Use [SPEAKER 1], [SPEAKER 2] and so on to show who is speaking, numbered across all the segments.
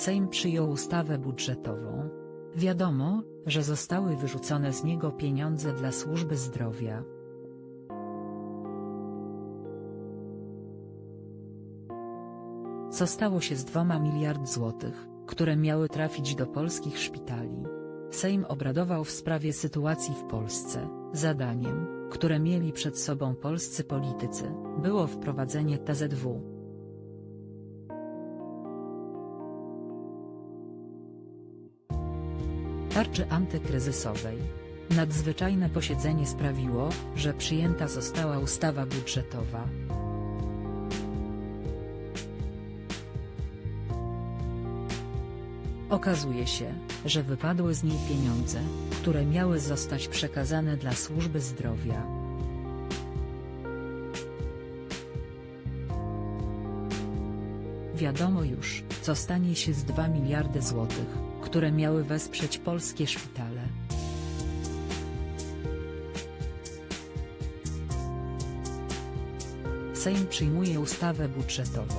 [SPEAKER 1] Sejm przyjął ustawę budżetową. Wiadomo, że zostały wyrzucone z niego pieniądze dla służby zdrowia. Co stało się z 2 miliard złotych, które miały trafić do polskich szpitali? Sejm obradował w sprawie sytuacji w Polsce. Zadaniem, które mieli przed sobą polscy politycy, było wprowadzenie TZW. Tarczy antykryzysowej. Nadzwyczajne posiedzenie sprawiło, że przyjęta została ustawa budżetowa. Okazuje się, że wypadły z niej pieniądze, które miały zostać przekazane dla służby zdrowia. Wiadomo już, co stanie się z 2 miliardy złotych, które miały wesprzeć polskie szpitale. Sejm przyjmuje ustawę budżetową.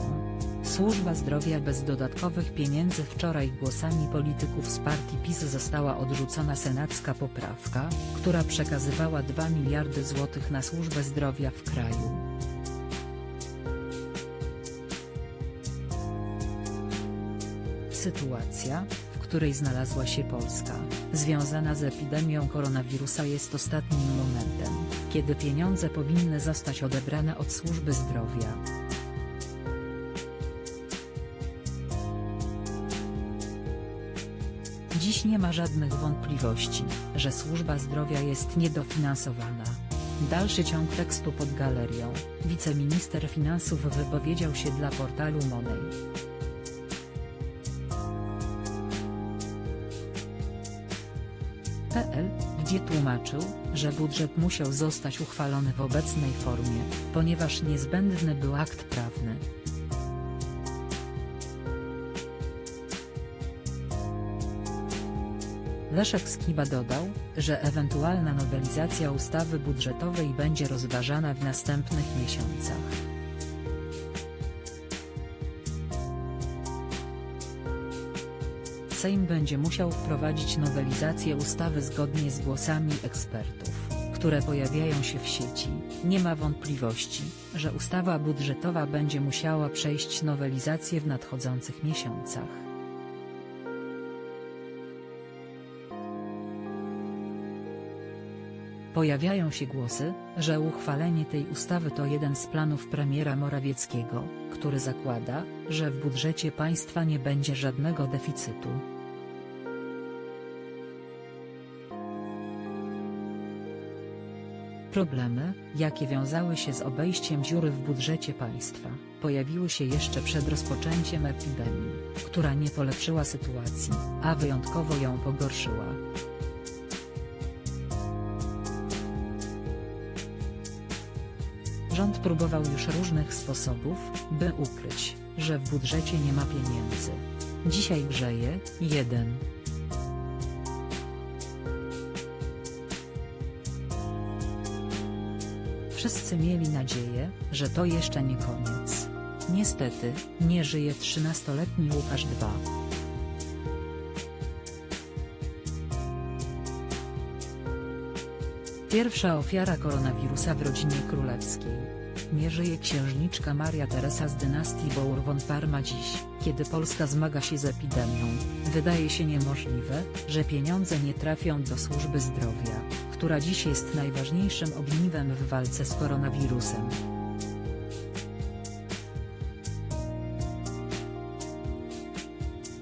[SPEAKER 1] Służba zdrowia bez dodatkowych pieniędzy wczoraj głosami polityków z partii PiS została odrzucona senacka poprawka, która przekazywała 2 miliardy złotych na służbę zdrowia w kraju. Sytuacja, której znalazła się Polska, związana z epidemią koronawirusa jest ostatnim momentem, kiedy pieniądze powinny zostać odebrane od służby zdrowia. Dziś nie ma żadnych wątpliwości, że służba zdrowia jest niedofinansowana. Dalszy ciąg tekstu pod galerią. Wiceminister finansów wypowiedział się dla portalu Monej. PL, gdzie tłumaczył, że budżet musiał zostać uchwalony w obecnej formie, ponieważ niezbędny był akt prawny. Leszek Skiba dodał, że ewentualna nowelizacja ustawy budżetowej będzie rozważana w następnych miesiącach. Sejm będzie musiał wprowadzić nowelizację ustawy zgodnie z głosami ekspertów, które pojawiają się w sieci. Nie ma wątpliwości, że ustawa budżetowa będzie musiała przejść nowelizację w nadchodzących miesiącach. Pojawiają się głosy, że uchwalenie tej ustawy to jeden z planów premiera Morawieckiego, który zakłada, że w budżecie państwa nie będzie żadnego deficytu. Problemy, jakie wiązały się z obejściem dziury w budżecie państwa, pojawiły się jeszcze przed rozpoczęciem epidemii, która nie polepszyła sytuacji, a wyjątkowo ją pogorszyła. Rząd próbował już różnych sposobów, by ukryć, że w budżecie nie ma pieniędzy. Dzisiaj grzeje, 1. Wszyscy mieli nadzieję, że to jeszcze nie koniec. Niestety, nie żyje 13-letni Łukasz 2. Pierwsza ofiara koronawirusa w rodzinie królewskiej. Nie żyje księżniczka Maria Teresa z dynastii Bourbon-Parma dziś, kiedy Polska zmaga się z epidemią. Wydaje się niemożliwe, że pieniądze nie trafią do służby zdrowia, która dziś jest najważniejszym ogniwem w walce z koronawirusem.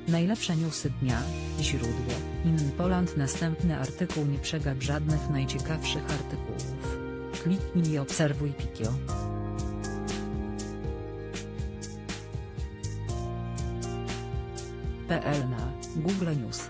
[SPEAKER 1] Najlepsze newsy dnia, źródło, InPoland Następny artykuł Nie przegap żadnych najciekawszych artykułów. Kliknij i obserwuj Pikio. PL na Google News